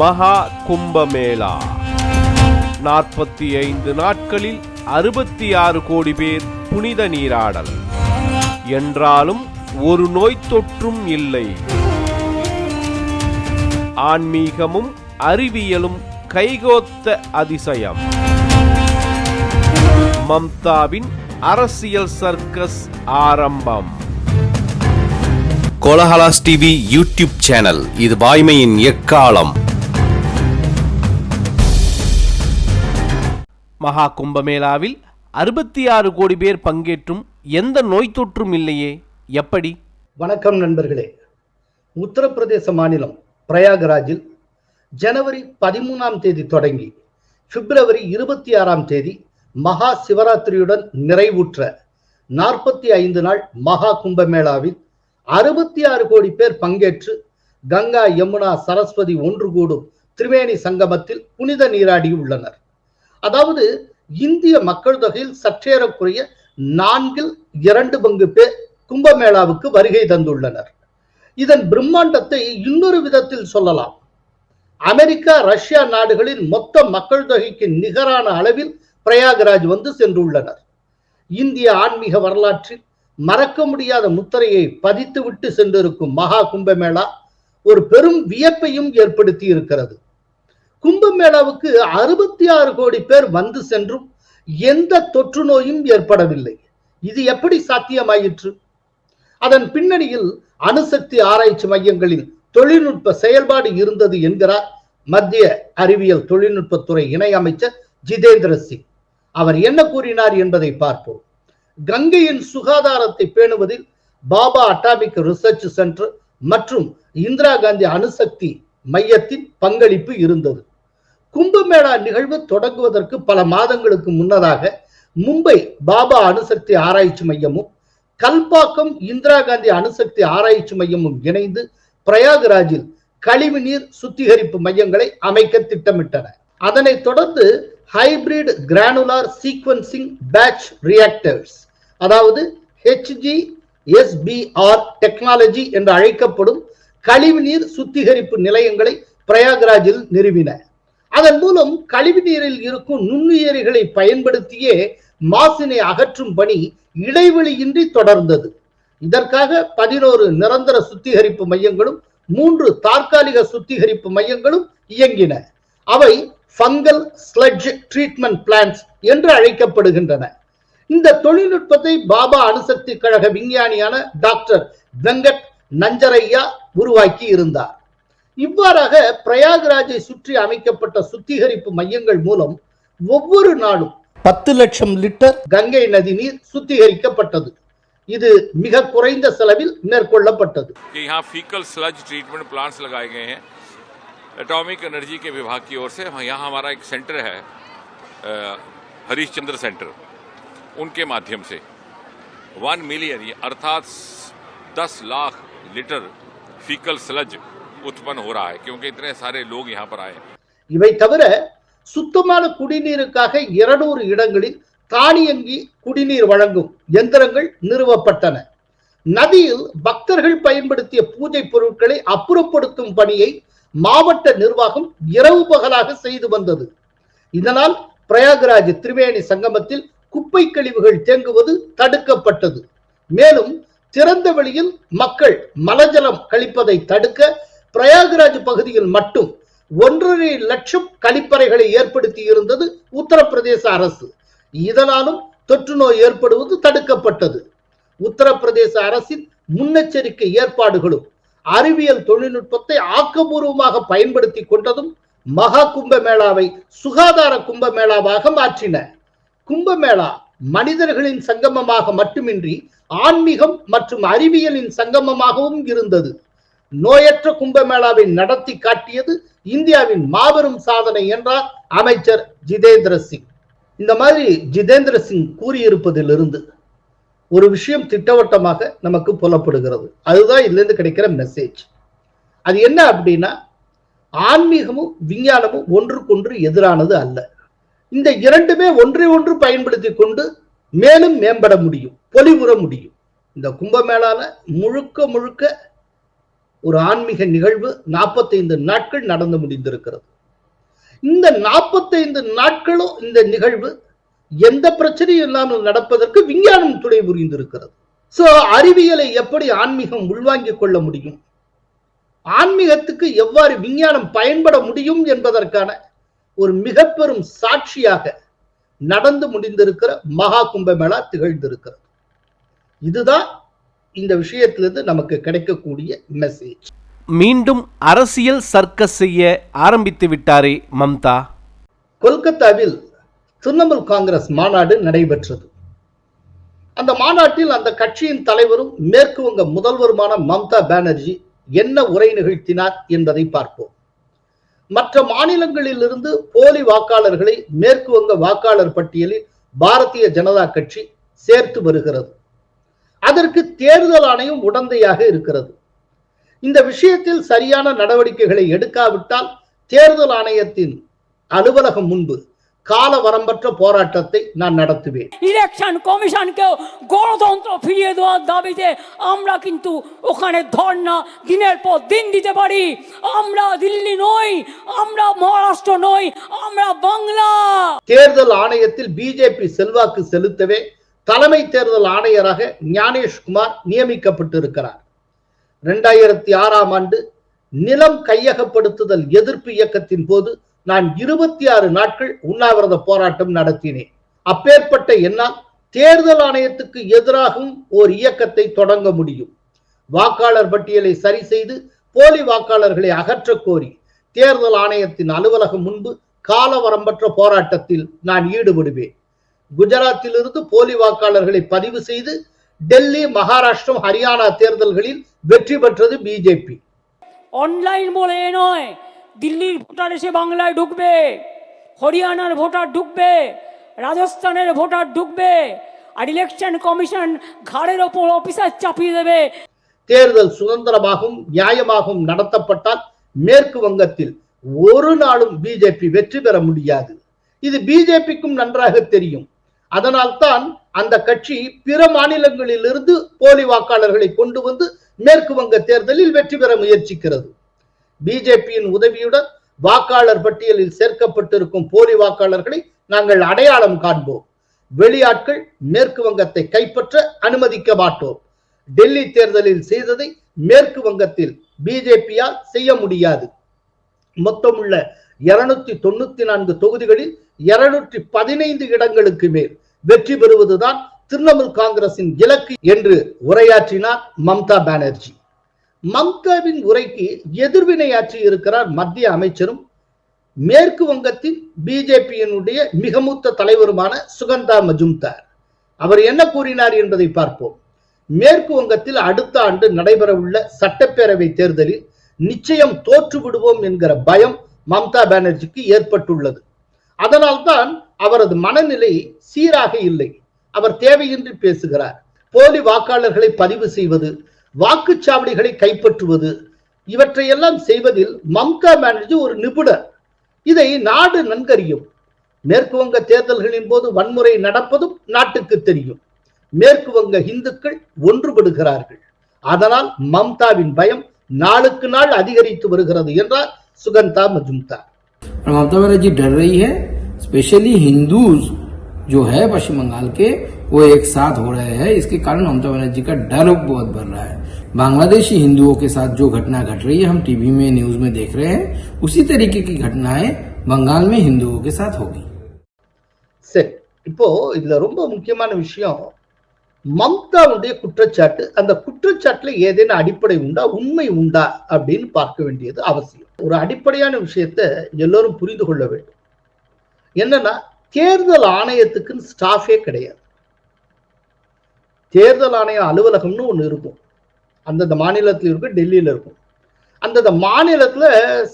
மகா கும்பமேளா நாற்பத்தி ஐந்து நாட்களில் அறுபத்தி ஆறு கோடி பேர் புனித நீராடல். என்றாலும் ஒரு நோய் தொற்றும் இல்லை. ஆன்மீகமும் அறிவியலும் கைகோத்த அதிசயம். மம்தாவின் அரசியல் சர்க்கஸ் ஆரம்பம். கோலஹலாஸ் டிவி யூடியூப் சேனல் இது வாய்மையின் எக்காலம். மகா கும்பமேளாவில் அறுபத்தி ஆறு கோடி பேர் பங்கேற்றும் எந்த நோய் தொற்றும் இல்லையே? எப்படி? வணக்கம் நண்பர்களே. உத்தரப்பிரதேச மாநிலம் பிரயாகராஜில் ஜனவரி பதிமூணாம் தேதி தொடங்கி பிப்ரவரி இருபத்தி ஆறாம் தேதி மகா சிவராத்திரியுடன் நிறைவுற்ற நாற்பத்தி ஐந்து நாள் மகா கும்பமேளாவில் அறுபத்தி ஆறு கோடி பேர் பங்கேற்று கங்கா யமுனா சரஸ்வதி ஒன்று கூடும் திரிவேணி சங்கமத்தில் புனித நீராடியுள்ளனர். அதாவது இந்திய மக்கள் தொகையில் சற்றேறக்குறைய நான்கில் இரண்டு பங்கு பேர் கும்பமேளாவுக்கு வருகை தந்துள்ளனர். இதன் பிரம்மாண்டத்தை இன்னொரு விதத்தில் சொல்லலாம். அமெரிக்கா ரஷ்யா நாடுகளின் மொத்த மக்கள் தொகைக்கு நிகரான அளவில் பிரயாகராஜ் வந்து சென்றுள்ளனர். இந்திய ஆன்மீக வரலாற்றில் மறக்க முடியாத முத்திரையை பதித்துவிட்டு சென்றிருக்கும் மகா கும்பமேளா ஒரு பெரும் வியப்பையும் ஏற்படுத்தி இருக்கிறது கும்பமேளாவுக்கு அறுபத்தி ஆறு கோடி பேர் வந்து சென்றும் எந்த தொற்று நோயும் ஏற்படவில்லை. இது எப்படி சாத்தியமாயிற்று? அதன் பின்னணியில் அணுசக்தி ஆராய்ச்சி மையங்களின் தொழில்நுட்ப செயல்பாடு இருந்தது என்கிறார் மத்திய அறிவியல் தொழில்நுட்பத்துறை இணையமைச்சர் ஜிதேந்திர சிங். அவர் என்ன கூறினார் என்பதை பார்ப்போம். கங்கையின் சுகாதாரத்தை பேணுவதில் பாபா அட்டாமிக் ரிசர்ச் சென்டர் மற்றும் இந்திரா காந்தி அணுசக்தி மையத்தின் பங்களிப்பு இருந்தது. கும்பமேளா நிகழ்வு தொடங்குவதற்கு பல மாதங்களுக்கு முன்னதாக மும்பை பாபா அணுசக்தி ஆராய்ச்சி மையமும் கல்பாக்கம் இந்திரா காந்தி அணுசக்தி ஆராய்ச்சி மையமும் இணைந்து பிரயாகராஜில் கழிவுநீர் சுத்திகரிப்பு மையங்களை அமைக்க திட்டமிட்டன. அதனைத் தொடர்ந்து hybrid granular sequencing batch reactors அதாவது ஹெச்ஜி எஸ்பிஆர் டெக்னாலஜி என்று அழைக்கப்படும் கழிவுநீர் சுத்திகரிப்பு நிலையங்களை பிரயாகராஜில் நிறுவின. அதன் மூலம் கழிவு நீரில் இருக்கும் நுண்ணுயிரிகளை பயன்படுத்தியே மாசினை அகற்றும் பணி இடைவெளியின்றி தொடர்ந்தது. இதற்காக பதினோரு நிரந்தர சுத்திகரிப்பு மையங்களும் மூன்று தற்காலிக சுத்திகரிப்பு மையங்களும் இயங்கின. அவை ஃபங்கல் ஸ்லட்ஜ் ட்ரீட்மெண்ட் பிளான்ஸ் என்று அழைக்கப்படுகின்றன. இந்த தொழில்நுட்பத்தை பாபா அணுசக்தி கழக விஞ்ஞானியான டாக்டர் வெங்கட் நஞ்சரையா உருவாக்கி இருந்தார் இவ்வாறாக பிரயாகராஜை சுற்றி அமைக்கப்பட்ட சுத்திகரிப்பு மையங்கள் மூலம் ஒவ்வொரு நாளும் பத்து லட்சம் லிட்டர் கங்கை நதி நீர் சுத்திகரிக்கப்பட்டது இது மிக குறைந்த செலவில் மேற்கொள்ளப்பட்டது कि यहाँ फीकल स्लज ट्रीटमेंट प्लांट्स लगाए गए हैं एटॉमिक एनर्जी के विभाग की ओर से यहाँ हमारा एक सेंटर है अ, हरीश चंद्र सेंटर उनके माध्यम से वन मिलियन अर्थात दस लाख लीटर फीकल स्लज उत्पन्न हो रहा है क्योंकि इतने सारे लोग यहाँ पर आए हैं இவை தவிர சுத்தமான குடிநீருக்காக இருநூறு இடங்களில் தானியங்கி குடிநீர் வழங்கும் எந்திரங்கள் நிறுவப்பட்டன நதியில் பக்தர்கள் பயன்படுத்திய பூஜை பொருட்களை அப்புறப்படுத்தும் பணியை மாவட்ட நிர்வாகம் இரவு பகலாக செய்து வந்தது இதனால் பிரயாகராஜ் திரிவேணி சங்கமத்தில் குப்பை கழிவுகள் தேங்குவது தடுக்கப்பட்டது மேலும் திறந்த வெளியில் மக்கள் மலஜலம் கழிப்பதை தடுக்க பிரயாகராஜ் பகுதியில் மட்டும் ஒன்றரை லட்சம் கழிப்பறைகளை ஏற்படுத்தி இருந்தது உத்தரப்பிரதேச அரசு. இதனாலும் தொற்று நோய் ஏற்படுவது தடுக்கப்பட்டது. உத்தரப்பிரதேச அரசின் முன்னெச்சரிக்கை ஏற்பாடுகளும் அறிவியல் தொழில்நுட்பத்தை ஆக்கபூர்வமாக பயன்படுத்தி கொண்டதும் மகா கும்பமேளாவை சுகாதார கும்பமேளாவாக மாற்றின. கும்பமேளா மனிதர்களின் சங்கமமாக மட்டுமின்றி ஆன்மீகம் மற்றும் அறிவியலின் சங்கமமாகவும் இருந்தது. நோயற்ற கும்பமேளாவை நடத்தி காட்டியது இந்தியாவின் மாபெரும் சாதனை என்றார் அமைச்சர் ஜிதேந்திர சிங். இந்த மாதிரி ஜிதேந்திர சிங் கூறியிருப்பதிலிருந்து ஒரு விஷயம் திட்டவட்டமாக நமக்கு புலப்படுகிறது. அதுதான் இதுலேருந்து கிடைக்கிற மெசேஜ் அது என்ன அப்படின்னா ஆன்மீகமும் விஞ்ஞானமும் ஒன்றுக்கொன்று எதிரானது அல்ல. இந்த இரண்டுமே ஒன்றை ஒன்று பயன்படுத்தி கொண்டு மேலும் மேம்பட முடியும் பொலிவுற முடியும். இந்த கும்பமேளால முழுக்க முழுக்க ஒரு ஆன்மீக நிகழ்வு நாற்பத்தைந்து நாட்கள் நடந்து முடிந்திருக்கிறது. இந்த நாற்பத்தைந்து நாட்களும் இந்த நிகழ்வு எந்த பிரச்சனையும் இல்லாமல் நடப்பதற்கு விஞ்ஞானம் துணை புரிந்திருக்கிறது. சோ அறிவியலை எப்படி ஆன்மீகம் உள்வாங்கிக் கொள்ள முடியும்? ஆன்மீகத்துக்கு எவ்வாறு விஞ்ஞானம் பயன்பட முடியும் என்பதற்கான ஒரு மிக பெரும் சாட்சியாக நடந்து முடிந்திருக்கிற மகா கும்பமேளா திகழ்ந்திருக்கிறது. இதுதான் இந்த விஷயத்திலிருந்து நமக்கு கிடைக்கக்கூடிய மெசேஜ் மீண்டும் அரசியல் சர்க்கஸ் செய்ய ஆரம்பித்து விட்டாரே மம்தா. கொல்கத்தாவில் திரிணாமுல் காங்கிரஸ் மாநாடு நடைபெற்றது. அந்த மாநாட்டில் அந்த கட்சியின் தலைவரும் மேற்கு வங்க முதல்வருமான மம்தா பானர்ஜி என்ன உரை நிகழ்த்தினார் என்பதை பார்ப்போம். மற்ற மாநிலங்களிலிருந்து போலி வாக்காளர்களை மேற்கு வங்க வாக்காளர் பட்டியலில் பாரதிய ஜனதா கட்சி சேர்த்து வருகிறது. அதற்கு தேர்தல் ஆணையம் உடந்தையாக இருக்கிறது இந்த விஷயத்தில் சரியான நடவடிக்கைகளை எடுக்காவிட்டால் தேர்தல் ஆணையத்தின் அலுவலகம் முன்பு கால வரம்பற்ற போராட்டத்தை நான் நடத்துவேன் ইলেকশন কমিশনকেও গণতন্ত্র ফিরিয়ে দেওয়ার দাবিতে আমরা কিন্তু ওখানে ধর্ণা দিনের পর দিন দিতে পারি আমরা দিল্লি নই আমরা মহারাষ্ট্র নই আমরা বাংলা தேர்தல் ஆணையத்தில் பிஜேபி செல்வாக்கு செலுத்தவே தலைமை தேர்தல் ஆணையராக ஞானேஷ்குமார் நியமிக்கப்பட்டிருக்கிறார். இரண்டாயிரத்தி ஆறாம் ஆண்டு நிலம் கையகப்படுத்துதல் எதிர்ப்பு இயக்கத்தின் போது நான் இருபத்தி ஆறு நாட்கள் உண்ணாவிரத போராட்டம் நடத்தினேன். அப்பேற்பட்ட என்னால் தேர்தல் ஆணையத்துக்கு எதிராகவும் ஓர் இயக்கத்தை தொடங்க முடியும். வாக்காளர் பட்டியலை சரி செய்து போலி வாக்காளர்களை அகற்ற கோரி தேர்தல் ஆணையத்தின் அலுவலகம் முன்பு காலவரம்பற்ற போராட்டத்தில் நான் ஈடுபடுவேன். குஜராத்திலிருந்து போலி வாக்காளர்களை பதிவு செய்து டெல்லி மகாராஷ்டிரம் ஹரியானா தேர்தல்களில் வெற்றி பெற்றது பிஜேபி অনলাইন বলে এ নয় দিল্লির ভোটার এসে বাংলায় ঢুকবে হরিয়ানার ভোটার ঢুকবে রাজস্থানের ভোটার ঢুকবে আর ইলেকশন কমিশন ঘাড়ের ওপর অফিসার চাপিয়ে দেবে தேர்தல் சுதந்திரமாகவும் நியாயமாகவும் நடத்தப்பட்டால் மேற்கு வங்கத்தில் ஒரு நாளும் பிஜேபி வெற்றி பெற முடியாது இது பிஜேபிக்கும் நன்றாக தெரியும் அதனால்தான் அந்த கட்சி பிற மாநிலங்களிலிருந்து போலி வாக்காளர்களை கொண்டு வந்து மேற்கு வங்க தேர்தலில் வெற்றி பெற முயற்சிக்கிறது. பிஜேபியின் உதவியுடன் வாக்காளர் பட்டியலில் சேர்க்கப்பட்டிருக்கும் போலி வாக்காளர்களை நாங்கள் அடையாளம் காண்போம். வெளியாட்கள் மேற்கு வங்கத்தை கைப்பற்ற அனுமதிக்க மாட்டோம். டெல்லி தேர்தலில் செய்ததை மேற்கு வங்கத்தில் பிஜேபியால் செய்ய முடியாது. மொத்தமுள்ள இருநூத்தி தொண்ணூத்தி நான்கு தொகுதிகளில் இருநூற்றி பதினைந்து இடங்களுக்கு மேல் வெற்றி பெறுவதுதான் திரிணாமுல் காங்கிரசின் இலக்கு என்று உரையாற்றினார் மம்தா பானர்ஜி. மம்தாவின் உரைக்கு எதிர்வினையாற்றி இருக்கிறார் மத்திய அமைச்சரும் மேற்கு வங்கத்தின் பிஜேபியினுடைய மிக மூத்த தலைவருமான சுகந்தா மஜும்தார். அவர் என்ன கூறினார் என்பதை பார்ப்போம். மேற்கு வங்கத்தில் அடுத்த ஆண்டு நடைபெறவுள்ள சட்டப்பேரவை தேர்தலில் நிச்சயம் தோற்று விடுவோம் என்கிற பயம் மம்தா பானர்ஜிக்கு ஏற்பட்டுள்ளது. அதனால்தான் அவரது மனநிலை சீராக இல்லை. அவர் தேவையின்றி பேசுகிறார். போலி வாக்காளர்களை பதிவு செய்வது வாக்குச்சாவடிகளை கைப்பற்றுவது இவற்றையெல்லாம் செய்வதில் மம்தா பானர்ஜி ஒரு நிபுணர். இதை நாடு நன்கறியும். மேற்கு வங்க தேர்தல்களின் போது வன்முறை நடப்பதும் நாட்டுக்கு தெரியும். மேற்கு வங்க இந்துக்கள் ஒன்றுபடுகிறார்கள். அதனால் மம்தாவின் பயம் நாளுக்கு நாள் அதிகரித்து வருகிறது என்றார் சுகந்தா மஜும்தார் और ममता बनर्जी डर रही है स्पेशली हिंदूज जो है पश्चिम बंगाल के वो एक साथ हो रहे हैं इसके कारण ममता बनर्जी का डर बहुत बढ़ रहा है बांग्लादेशी हिंदुओं के साथ जो घटना घट रही है हम टीवी में न्यूज में देख रहे हैं उसी तरीके की घटनाएं बंगाल में हिंदुओं के साथ होगी சரி இப்போ இதுல ரொம்ப முக்கியமான விஷயம் மம்தாவுடைய குற்றச்சாட்டு அந்த குற்றச்சாட்டுல ஏதேனும் அடிப்படை உண்டா உண்மை உண்டா அப்படின்னு பார்க்க வேண்டியது அவசியம் ஒரு அடிப்படையான விஷயத்தை எல்லோரும் புரிந்து கொள்ள வேண்டும். என்னன்னா தேர்தல் ஆணையத்துக்குன்னு ஸ்டாஃபே கிடையாது. தேர்தல் ஆணைய அலுவலகம்னு ஒன்று இருக்கும். அந்தந்த மாநிலத்தில் இருக்கும் டெல்லியில் இருக்கும். அந்தந்த மாநிலத்தில்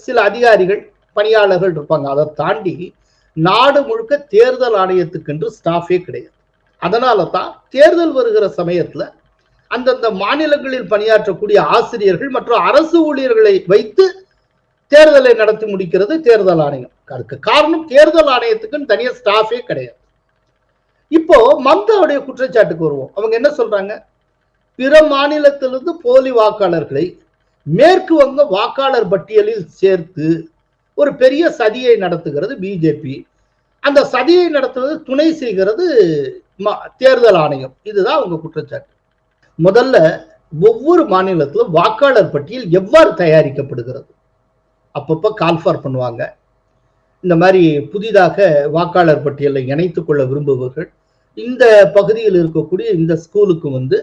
சில அதிகாரிகள் பணியாளர்கள் இருப்பாங்க. அதை தாண்டி நாடு முழுக்க தேர்தல் ஆணையத்துக்கென்று ஸ்டாஃபே கிடையாது. அதனால தான் தேர்தல் வருகிற சமயத்தில் அந்தந்த மாநிலங்களில் பணியாற்றக்கூடிய ஆசிரியர்கள் மற்றும் அரசு ஊழியர்களை வைத்து தேர்தலை நடத்தி முடிக்கிறது தேர்தல் ஆணையம். அதுக்கு காரணம் தேர்தல் ஆணையத்துக்குன்னு தனியா ஸ்டாஃபே கிடையாது. இப்போ மம்தாவுடைய குற்றச்சாட்டுக்கு வருவோம். அவங்க என்ன சொல்றாங்க? பிற மாநிலத்திலிருந்து போலி வாக்காளர்களை மேற்கு வங்க வாக்காளர் பட்டியலில் சேர்த்து ஒரு பெரிய சதியை நடத்துகிறது பிஜேபி அந்த சதியை நடத்துவது துணை செய்கிறது தேர்தல் ஆணையம். இதுதான் அவங்க குற்றச்சாட்டு. முதல்ல ஒவ்வொரு மாநிலத்திலும் வாக்காளர் பட்டியல் எவ்வாறு தயாரிக்கப்படுகிறது? அப்பப்போ கால்ஃபார் பண்ணுவாங்க. இந்த மாதிரி புதிதாக வாக்காளர் பட்டியலை இணைத்து கொள்ள விரும்புபவர்கள் இந்த பகுதியில் இருக்கக்கூடிய இந்த ஸ்கூலுக்கு வந்து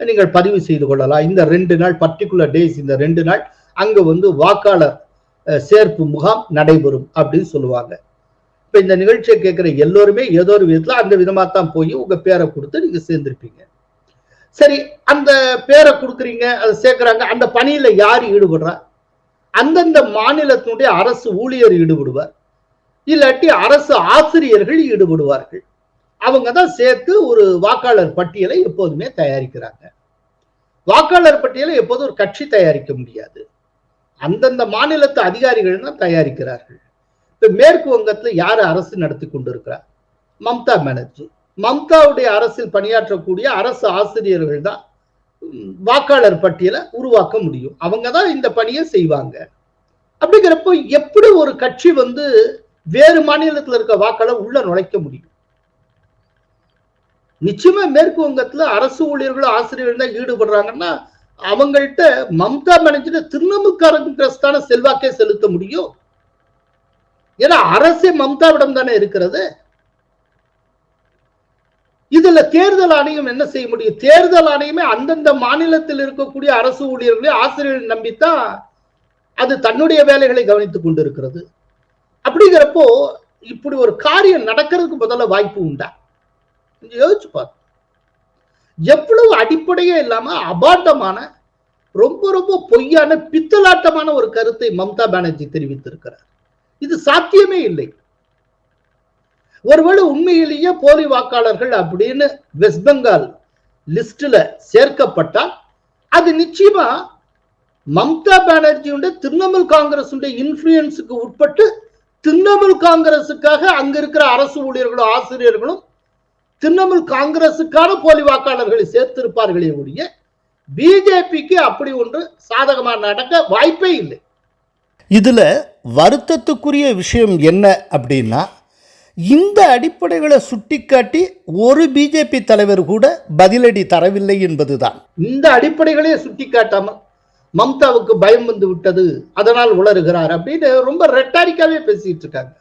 நீங்கள் பதிவு செய்து கொள்ளலாம். இந்த ரெண்டு நாள் பர்டிகுலர் டேஸ் இந்த ரெண்டு நாள் அங்கே வந்து வாக்காளர் சேர்ப்பு முகாம் நடைபெறும் அப்படின்னு சொல்லுவாங்க. இப்போ இந்த நிகழ்ச்சியை கேட்குற எல்லோருமே ஏதோ ஒரு விதத்தில் அந்த விதமாக தான் போய் உங்கள் பேரை கொடுத்து நீங்கள் சேர்ந்துருப்பீங்க. சரி அந்த பேரை கொடுக்குறீங்க அதை சேர்க்குறாங்க அந்த பணியில் யார் ஈடுபடுறா? அந்தந்த மாநிலத்தினுடைய அரசு ஊழியர் ஈடுபடுவார். இல்லாட்டி அரசு ஆசிரியர்கள் ஈடுபடுவார்கள். அவங்க தான் சேர்த்து ஒரு வாக்காளர் பட்டியலை எப்போதுமே தயாரிக்கிறாங்க. வாக்காளர் பட்டியலை எப்போதும் ஒரு கட்சி தயாரிக்க முடியாது. அந்தந்த மாநிலத்து அதிகாரிகள் தான் தயாரிக்கிறார்கள். இப்ப மேற்கு வங்கத்துல யார் அரசு நடத்தி கொண்டிருக்கிறார் மம்தா பானர்ஜி. மம்தாவுடைய அரசில் பணியாற்றக்கூடிய அரசு ஆசிரியர்கள் தான் வாக்காளர் பட்டியலை உருவாக்க முடியும். அவங்க தான் இந்த பணியை செய்வாங்க. அப்படிங்கிறப்போ எப்படி ஒரு கட்சி வந்து வேறு மாநிலத்தில் இருக்க வாக்காளர் உள்ள நுழைக்க முடியும்? நிச்சயமா மேற்கு வங்கத்துல அரசு ஊழியர்களும் ஆசிரியர்கள் தான் ஈடுபடுறாங்கன்னா அவங்கள்ட்ட மம்தா பானர்ஜி திரிணாமுல் செல்வாக்கே செலுத்த முடியும்? ஏன்னா அரசே மம்தாவிடம் தானே இருக்கிறது. இதுல தேர்தல் ஆணையம் என்ன செய்ய முடியும்? தேர்தல் ஆணையமே அந்தந்த மாநிலத்தில் இருக்கக்கூடிய அரசு ஊழியர்களை ஆசிரியர்கள் நம்பித்தான் அது தன்னுடைய வேலைகளை கவனித்துக் கொண்டிருக்கிறது. அப்படிங்கிறப்போ இப்படி ஒரு காரியம் நடக்கிறதுக்கு முதல்ல வாய்ப்பு உண்டா? கொஞ்சம் யோசிச்சு பாரு. எவ்வளவு அடிப்படையே இல்லாம அபாண்டமான ரொம்ப ரொம்ப பொய்யான பித்தலாட்டமான ஒரு கருத்தை மம்தா பானர்ஜி தெரிவித்திருக்கிறார். இது சாத்தியமே இல்லை. ஒருவேளை உண்மையிலேயே போலி வாக்காளர்கள் அப்படின்னு வெஸ்ட் பெங்கால் லிஸ்ட்ல சேர்க்கப்பட்டால் அது நிச்சயமா மம்தா பானர்ஜியுடைய திரிணாமுல் காங்கிரஸ் இன்ஃபுளுன்ஸுக்கு உட்பட்டு திரிணாமுல் காங்கிரஸுக்காக அங்க இருக்கிற அரசு ஊழியர்களும் ஆசிரியர்களும் திரிணாமுல் காங்கிரஸுக்கான போலி வாக்காளர்களை சேர்த்திருப்பார்களே ஒழிய பிஜேபிக்கு அப்படி ஒன்று சாதகமாக நடக்க வாய்ப்பே இல்லை. இதுல வருத்தத்துக்குரிய விஷயம் என்ன அப்படின்னா இந்த அடிப்படைகளை சுட்டிக்காட்டி ஒரு பிஜேபி தலைவர் கூட பதிலடி தரவில்லை என்பதுதான். இந்த அடிப்படைகளே சுட்டிக்காட்டாமல் மம்தாவுக்கு பயம் வந்து விட்டது அதனால் உளறுகிறார் அப்படின்னு ரொம்ப ரெட்டாரிக்காவே பேசிட்டு இருக்காங்க.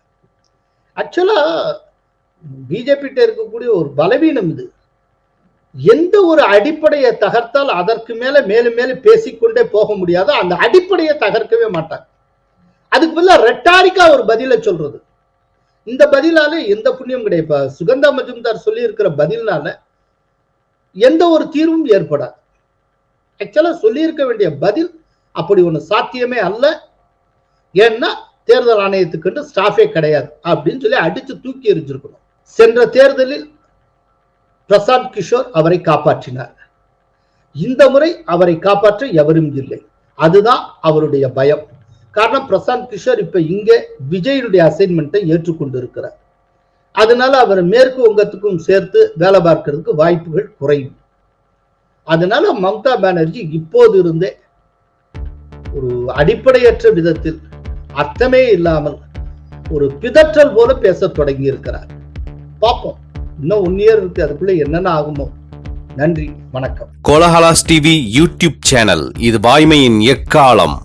ஆக்சுவலா பிஜேபிட்ட இருக்கக்கூடிய ஒரு பலவீனம் இது. எந்த ஒரு அடிப்படையை தகர்த்தால் அதற்கு மேல மேலும் மேலும் பேசிக்கொண்டே போக முடியாதோ அந்த அடிப்படையை தகர்க்கவே மாட்டாங்க. அதுக்கு பதிலாக ரெட்டாரிக்கா ஒரு பதிலை சொல்றது. இந்த பதிலால எந்த புண்ணியம் கிடையாது சுகந்தா மஜும்தார் சொல்லி இருக்கிற பதில்னால எந்த ஒரு தீர்வும் ஏற்படாது. ஆக்சுவலா சொல்லியிருக்க வேண்டிய பதில் அப்படி ஒண்ணு சாத்தியமே அல்ல. ஏன்னா தேர்தல் ஆணையத்துக்கு ஸ்டாஃபே கிடையாது அப்படின்னு சொல்லி அடிச்சு தூக்கி எரிஞ்சிருக்கணும் சென்ற தேர்தலில் பிரசாந்த் கிஷோர் அவரை காப்பாற்றினார். இந்த முறை அவரை காப்பாற்ற எவரும் இல்லை. அதுதான் அவருடைய பயம். காரணம் பிரசாந்த் கிஷோர் இப்ப இங்கே விஜயனுடைய அசைன்மெண்ட்டை ஏற்றுக்கொண்டு இருக்கிறார் அதனால அவர் மேற்கு வங்கத்துக்கும் சேர்த்து வேலை பார்க்கறதுக்கு வாய்ப்புகள் குறையும் அதனால மம்தா பானர்ஜி இப்போது இருந்தே ஒரு அடிப்படையற்ற விதத்தில் அர்த்தமே இல்லாமல் ஒரு பிதற்றல் போல பேசத் தொடங்கி இருக்கிறார் பார்ப்போம். இன்னும் ஒன் இயர் இருக்கு அதுக்குள்ள என்னென்ன ஆகுமோ. நன்றி வணக்கம். கோலஹலாஸ் டிவி யூடியூப் சேனல் இது வாய்மையின் எக்காலம்.